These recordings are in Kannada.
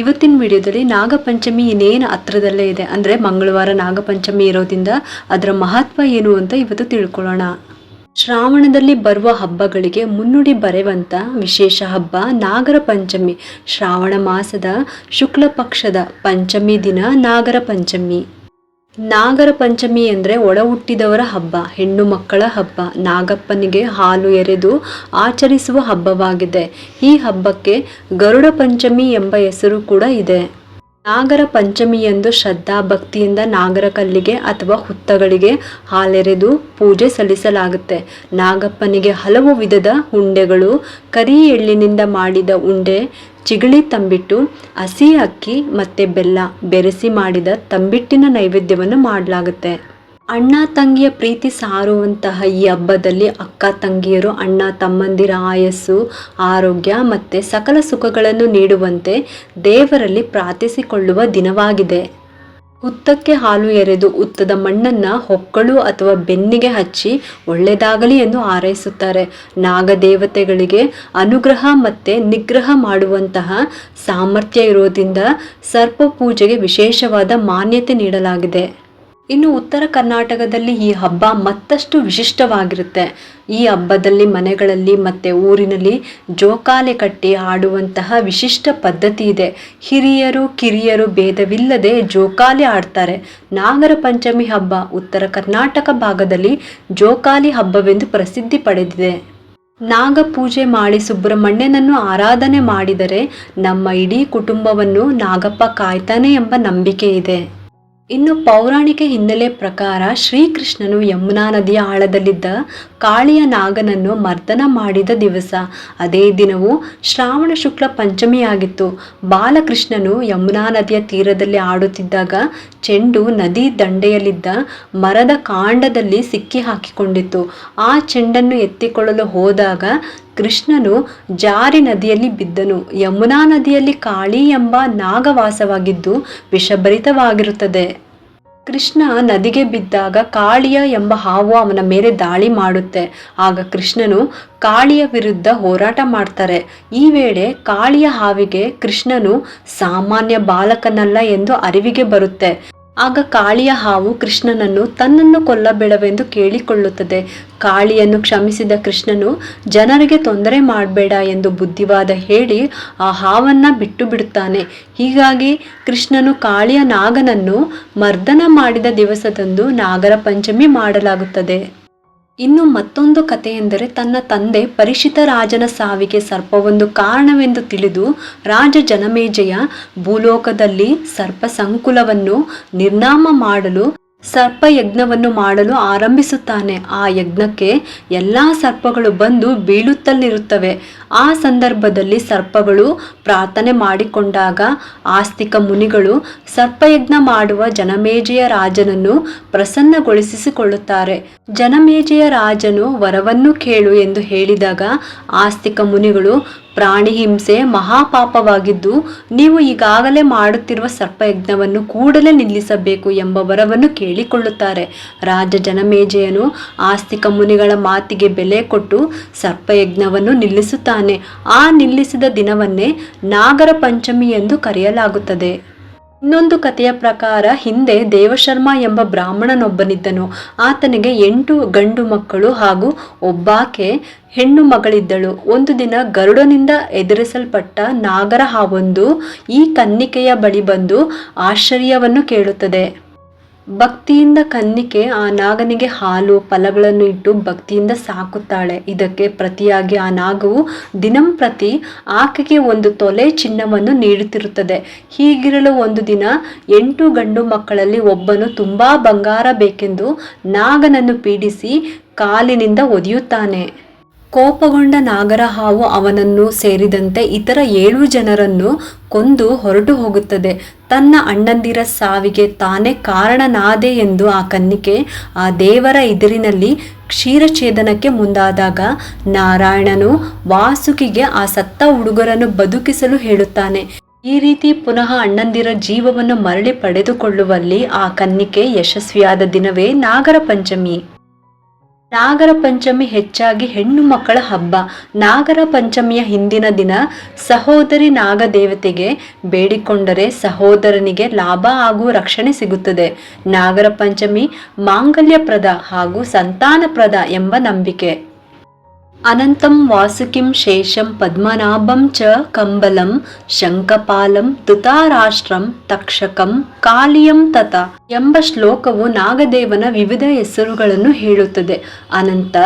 ಇವತ್ತಿನ ವಿಡಿಯೋದಲ್ಲಿ ನಾಗಪಂಚಮಿ ಇನ್ನೇನು ಹತ್ರದಲ್ಲೇ ಇದೆ? ಅಂದರೆ ಮಂಗಳವಾರ ನಾಗಪಂಚಮಿ ಇರೋದ್ರಿಂದ ಅದರ ಮಹತ್ವ ಏನು ಅಂತ ಇವತ್ತು ತಿಳ್ಕೊಳ್ಳೋಣ. ಶ್ರಾವಣದಲ್ಲಿ ಬರುವ ಹಬ್ಬಗಳಿಗೆ ಮುನ್ನುಡಿ ಬರೆಯುವಂಥ ವಿಶೇಷ ಹಬ್ಬ ನಾಗರ ಪಂಚಮಿ ಶ್ರಾವಣ ಮಾಸದ ಶುಕ್ಲ ಪಕ್ಷದ ಪಂಚಮಿ ದಿನ ನಾಗರ ಪಂಚಮಿ ನಾಗರ ಪಂಚಮಿ ಅಂದರೆ ಒಡ ಹುಟ್ಟಿದವರ ಹಬ್ಬ ಹೆಣ್ಣು ಮಕ್ಕಳ ಹಬ್ಬ. ನಾಗಪ್ಪನಿಗೆ ಹಾಲು ಎರೆದು ಆಚರಿಸುವ ಹಬ್ಬವಾಗಿದೆ. ಈ ಹಬ್ಬಕ್ಕೆ ಗರುಡ ಪಂಚಮಿ ಎಂಬ ಹೆಸರು ಕೂಡ ಇದೆ. ನಾಗರ ಪಂಚಮಿಯಂದು ಶ್ರದ್ಧಾ ಭಕ್ತಿಯಿಂದ ನಾಗರ ಕಲ್ಲಿಗೆ ಅಥವಾ ಹುತ್ತಗಳಿಗೆ ಹಾಲೆರೆದು ಪೂಜೆ ಸಲ್ಲಿಸಲಾಗುತ್ತೆ. ನಾಗಪ್ಪನಿಗೆ ಹಲವು ವಿಧದ ಉಂಡೆಗಳು, ಕರಿ ಎಳ್ಳಿನಿಂದ ಮಾಡಿದ ಉಂಡೆ ಚಿಗಳಿ ತಂಬಿಟ್ಟು, ಹಸಿ ಅಕ್ಕಿ ಮತ್ತು ಬೆಲ್ಲ ಬೆರೆಸಿ ಮಾಡಿದ ತಂಬಿಟ್ಟಿನ ನೈವೇದ್ಯವನ್ನು ಮಾಡಲಾಗುತ್ತೆ. ಅಣ್ಣ ತಂಗಿಯ ಪ್ರೀತಿ ಸಾರುವಂತಹ ಈ ಹಬ್ಬದಲ್ಲಿ ಅಕ್ಕ ತಂಗಿಯರು, ಅಣ್ಣ ತಮ್ಮಂದಿರ ಆಯಸ್ಸು, ಆರೋಗ್ಯ ಮತ್ತು ಸಕಲ ಸುಖಗಳನ್ನು ನೀಡುವಂತೆ ದೇವರಲ್ಲಿ ಪ್ರಾರ್ಥಿಸಿಕೊಳ್ಳುವ ದಿನವಾಗಿದೆ. ಹುತ್ತಕ್ಕೆ ಹಾಲು ಎರೆದು ಹುತ್ತದ ಮಣ್ಣನ್ನು ಹೊಕ್ಕಳು ಅಥವಾ ಬೆನ್ನಿಗೆ ಹಚ್ಚಿ ಒಳ್ಳೆಯದಾಗಲಿ ಎಂದು ಹಾರೈಸುತ್ತಾರೆ. ನಾಗದೇವತೆಗಳಿಗೆ ಅನುಗ್ರಹ ಮತ್ತು ನಿಗ್ರಹ ಮಾಡುವಂತಹ ಸಾಮರ್ಥ್ಯ ಇರೋದ್ರಿಂದ ಸರ್ಪ ಪೂಜೆಗೆ ವಿಶೇಷವಾದ ಮಾನ್ಯತೆ ನೀಡಲಾಗಿದೆ. ಇನ್ನು ಉತ್ತರ ಕರ್ನಾಟಕದಲ್ಲಿ ಈ ಹಬ್ಬ ಮತ್ತಷ್ಟು ವಿಶಿಷ್ಟವಾಗಿರುತ್ತೆ. ಈ ಹಬ್ಬದಲ್ಲಿ ಮನೆಗಳಲ್ಲಿ ಮತ್ತು ಊರಿನಲ್ಲಿ ಜೋಕಾಲೆ ಕಟ್ಟಿ ಆಡುವಂತಹ ವಿಶಿಷ್ಟ ಪದ್ಧತಿ ಇದೆ. ಹಿರಿಯರು, ಕಿರಿಯರು ಭೇದವಿಲ್ಲದೆ ಜೋಕಾಲಿ ಆಡ್ತಾರೆ. ನಾಗರ ಪಂಚಮಿ ಹಬ್ಬ ಉತ್ತರ ಕರ್ನಾಟಕ ಭಾಗದಲ್ಲಿ ಜೋಕಾಲಿ ಹಬ್ಬವೆಂದು ಪ್ರಸಿದ್ಧಿ ಪಡೆದಿದೆ. ನಾಗ ಪೂಜೆ ಮಾಡಿ ಸುಬ್ರಹ್ಮಣ್ಯನನ್ನು ಆರಾಧನೆ ಮಾಡಿದರೆ ನಮ್ಮ ಇಡೀ ಕುಟುಂಬವನ್ನು ನಾಗಪ್ಪ ಕಾಯ್ತಾನೆ ಎಂಬ ನಂಬಿಕೆ ಇದೆ. ಇನ್ನು ಪೌರಾಣಿಕ ಹಿನ್ನೆಲೆ ಪ್ರಕಾರ ಶ್ರೀಕೃಷ್ಣನು ಯಮುನಾ ನದಿಯ ಆಳದಲ್ಲಿದ್ದ ಕಾಳಿಯ ನಾಗನನ್ನು ಮರ್ದನ ಮಾಡಿದ ದಿವಸ. ಅದೇ ದಿನವು ಶ್ರಾವಣ ಶುಕ್ಲ ಪಂಚಮಿಯಾಗಿತ್ತು. ಬಾಲಕೃಷ್ಣನು ಯಮುನಾ ನದಿಯ ತೀರದಲ್ಲಿ ಆಡುತ್ತಿದ್ದಾಗ ಚೆಂಡು ನದಿ ದಂಡೆಯಲ್ಲಿದ್ದ ಮರದ ಕಾಂಡದಲ್ಲಿ ಸಿಕ್ಕಿ ಹಾಕಿಕೊಂಡಿತ್ತು. ಆ ಚೆಂಡನ್ನು ಎತ್ತಿಕೊಳ್ಳಲು ಹೋದಾಗ ಕೃಷ್ಣನು ಜಾರಿ ನದಿಯಲ್ಲಿ ಬಿದ್ದನು. ಯಮುನಾ ನದಿಯಲ್ಲಿ ಕಾಳಿ ಎಂಬ ನಾಗವಾಸವಾಗಿದ್ದು ವಿಷಭರಿತವಾಗಿರುತ್ತದೆ. ಕೃಷ್ಣ ನದಿಗೆ ಬಿದ್ದಾಗ ಕಾಳಿಯ ಎಂಬ ಹಾವು ಅವನ ಮೇಲೆ ದಾಳಿ ಮಾಡುತ್ತೆ. ಆಗ ಕೃಷ್ಣನು ಕಾಳಿಯ ವಿರುದ್ಧ ಹೋರಾಟ ಮಾಡ್ತಾರೆ. ಈ ವೇಳೆ ಕಾಳಿಯ ಹಾವಿಗೆ ಕೃಷ್ಣನು ಸಾಮಾನ್ಯ ಬಾಲಕನಲ್ಲ ಎಂದು ಅರಿವಿಗೆ ಬರುತ್ತೆ. ಆಗ ಕಾಳಿಯ ಹಾವು ಕೃಷ್ಣನನ್ನು ತನ್ನನ್ನು ಕೊಲ್ಲಬೇಡವೆಂದು ಕೇಳಿಕೊಳ್ಳುತ್ತದೆ. ಕಾಳಿಯನ್ನು ಕ್ಷಮಿಸಿದ ಕೃಷ್ಣನು, ಜನರಿಗೆ ತೊಂದರೆ ಮಾಡಬೇಡ ಎಂದು ಬುದ್ಧಿವಾದ ಹೇಳಿ ಆ ಹಾವನ್ನ ಬಿಟ್ಟು ಬಿಡುತ್ತಾನೆ ಹೀಗಾಗಿ ಕೃಷ್ಣನು ಕಾಳಿಯ ನಾಗನನ್ನು ಮರ್ದನ ಮಾಡಿದ ದಿವಸದಂದು ನಾಗರ ಪಂಚಮಿ ಮಾಡಲಾಗುತ್ತದೆ. ಇನ್ನು ಮತ್ತೊಂದು ಕಥೆಯೆಂದರೆ ತನ್ನ ತಂದೆ ಪರಿಷಿತ ರಾಜನ ಸಾವಿಗೆ ಸರ್ಪವೊಂದು ಕಾರಣವೆಂದು ತಿಳಿದು ರಾಜ ಜನಮೇಜಯ ಭೂಲೋಕದಲ್ಲಿ ಸರ್ಪ ಸಂಕುಲವನ್ನು ನಿರ್ನಾಮ ಮಾಡಲು ಸರ್ಪ ಯಜ್ಞವನ್ನು ಮಾಡಲು ಆರಂಭಿಸುತ್ತಾನೆ. ಆ ಯಜ್ಞಕ್ಕೆ ಎಲ್ಲ ಸರ್ಪಗಳು ಬಂದು ಬೀಳುತ್ತಲಿರುತ್ತವೆ. ಆ ಸಂದರ್ಭದಲ್ಲಿ ಸರ್ಪಗಳು ಪ್ರಾರ್ಥನೆ ಮಾಡಿಕೊಂಡಾಗ ಆಸ್ತಿಕ ಮುನಿಗಳು ಸರ್ಪಯಜ್ಞ ಮಾಡುವ ಜನಮೇಜೆಯ ರಾಜನನ್ನು ಪ್ರಸನ್ನಗೊಳಿಸಿಕೊಳ್ಳುತ್ತಾರೆ ಜನಮೇಜೆಯ ರಾಜನು ವರವನ್ನು ಕೇಳು ಎಂದು ಹೇಳಿದಾಗ ಆಸ್ತಿಕ ಮುನಿಗಳು ಪ್ರಾಣಿ ಹಿಂಸೆ ಮಹಾಪಾಪವಾಗಿದ್ದು ನೀವು ಈಗಾಗಲೇ ಮಾಡುತ್ತಿರುವ ಸರ್ಪಯಜ್ಞವನ್ನು ಕೂಡಲೇ ನಿಲ್ಲಿಸಬೇಕು ಎಂಬ ವರವನ್ನು ಕೇಳಿಕೊಳ್ಳುತ್ತಾರೆ. ರಾಜ ಜನಮೇಜಯನು ಆಸ್ತಿಕ ಮುನಿಗಳ ಮಾತಿಗೆ ಬೆಲೆ ಕೊಟ್ಟು ಸರ್ಪಯಜ್ಞವನ್ನು ನಿಲ್ಲಿಸುತ್ತಾನೆ. ಆ ನಿಲ್ಲಿಸಿದ ದಿನವನ್ನೇ ನಾಗರ ಪಂಚಮಿ ಎಂದು ಕರೆಯಲಾಗುತ್ತದೆ. ಇನ್ನೊಂದು ಕಥೆಯ ಪ್ರಕಾರ, ಹಿಂದೆ ದೇವಶರ್ಮ ಎಂಬ ಬ್ರಾಹ್ಮಣನೊಬ್ಬನಿದ್ದನು. ಆತನಿಗೆ ಎಂಟು ಗಂಡು ಮಕ್ಕಳು ಹಾಗೂ ಒಬ್ಬಾಕೆ ಹೆಣ್ಣು ಮಗಳಿದ್ದಳು. ಒಂದು ದಿನ ಗರುಡನಿಂದ ಎದುರಿಸಲ್ಪಟ್ಟ ನಾಗರ ಹಾವೊಂದು ಈ ಕನ್ನಿಕೆಯ ಬಳಿ ಬಂದು ಆಶ್ಚರ್ಯವನ್ನು ಕೇಳುತ್ತದೆ. ಭಕ್ತಿಯಿಂದ ಕನ್ನಿಕೆ ಆ ನಾಗನಿಗೆ ಹಾಲು, ಫಲಗಳನ್ನು ಇಟ್ಟು ಭಕ್ತಿಯಿಂದ ಸಾಕುತ್ತಾಳೆ. ಇದಕ್ಕೆ ಪ್ರತಿಯಾಗಿ ಆ ನಾಗವು ದಿನಂಪ್ರತಿ ಆಕೆಗೆ ಒಂದು ತೊಲೆ ಚಿನ್ನವನ್ನು ನೀಡುತ್ತಿರುತ್ತದೆ. ಹೀಗಿರಲು ಒಂದು ದಿನ ಎಂಟು ಗಂಡು ಮಕ್ಕಳಲ್ಲಿ ಒಬ್ಬನು ತುಂಬಾ ಬಂಗಾರ ಬೇಕೆಂದು ನಾಗನನ್ನು ಪೀಡಿಸಿ ಕಾಲಿನಿಂದ ಒದೆಯುತ್ತಾನೆ. ಕೋಪಗೊಂಡ ನಾಗರ ಹಾವು ಅವನನ್ನು ಸೇರಿದಂತೆ ಇತರ ಏಳು ಜನರನ್ನು ಕೊಂದು ಹೊರಟು ಹೋಗುತ್ತದೆ. ತನ್ನ ಅಣ್ಣಂದಿರ ಸಾವಿಗೆ ತಾನೇ ಕಾರಣನಾದೆ ಎಂದು ಆ ಕನ್ನಿಕೆ ಆ ದೇವರ ಎದುರಿನಲ್ಲಿ ಕ್ಷೀರಛೇದನಕ್ಕೆ ಮುಂದಾದಾಗ ನಾರಾಯಣನು ವಾಸುಕಿಗೆ ಆ ಸತ್ತ ಹುಡುಗರನ್ನು ಬದುಕಿಸಲು ಹೇಳುತ್ತಾನೆ. ಈ ರೀತಿ ಪುನಃ ಅಣ್ಣಂದಿರ ಜೀವವನ್ನು ಮರಳಿ ಪಡೆದುಕೊಳ್ಳುವಲ್ಲಿ ಆ ಕನ್ನಿಕೆ ಯಶಸ್ವಿಯಾದ ದಿನವೇ ನಾಗರ ಪಂಚಮಿ. ನಾಗರ ಪಂಚಮಿ ಹೆಚ್ಚಾಗಿ ಹೆಣ್ಣು ಮಕ್ಕಳ ಹಬ್ಬ. ನಾಗರ ಪಂಚಮಿಯ ಹಿಂದಿನ ದಿನ ಸಹೋದರಿ ನಾಗದೇವತೆಗೆ ಬೇಡಿಕೊಂಡರೆ ಸಹೋದರನಿಗೆ ಲಾಭ ಹಾಗೂ ರಕ್ಷಣೆ ಸಿಗುತ್ತದೆ. ನಾಗರ ಪಂಚಮಿ ಮಾಂಗಲ್ಯಪ್ರದ ಹಾಗೂ ಸಂತಾನಪ್ರದ ಎಂಬ ನಂಬಿಕೆ. ಅನಂತಂ ವಾಸುಕಿಂ ಶೇಷಂ ಪದ್ಮನಾಭಂ ಚ ಕಂಬಲಂ ಶಂಕಪಾಲಂ ತುತಾರಾಷ್ಟ್ರಂ ತಕ್ಷಕಂ ಕಾಲಿಯಂ ತತ ಎಂಬ ಶ್ಲೋಕವು ನಾಗದೇವನ ವಿವಿಧ ಹೆಸರುಗಳನ್ನು ಹೇಳುತ್ತದೆ. ಅನಂತ,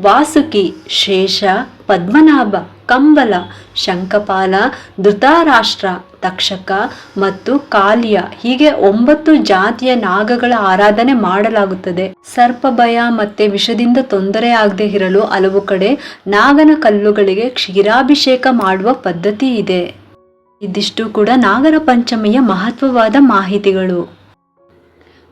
ವಾಸುಕಿ, ಶೇಷ, ಪದ್ಮನಾಭ. ಕಂಬಲ ಶಂಕಪಾಲ ಧೃತಾರಾಷ್ಟ್ರ, ತಕ್ಷಕ ಮತ್ತು ಕಾಲಿಯ ಹೀಗೆ ಒಂಬತ್ತು ಜಾತಿಯ ನಾಗಗಳ ಆರಾಧನೆ ಮಾಡಲಾಗುತ್ತದೆ. ಸರ್ಪ ಭಯ ಮತ್ತೆ ವಿಷದಿಂದ ತೊಂದರೆ ಆಗದೆ ಇರಲು ಹಲವು ಕಡೆ ನಾಗನ ಕಲ್ಲುಗಳಿಗೆ ಕ್ಷೀರಾಭಿಷೇಕ ಮಾಡುವ ಪದ್ಧತಿ ಇದೆ. ಇದಿಷ್ಟು ಕೂಡ ನಾಗರ ಪಂಚಮಿಯ ಮಹತ್ವವಾದ ಮಾಹಿತಿಗಳು.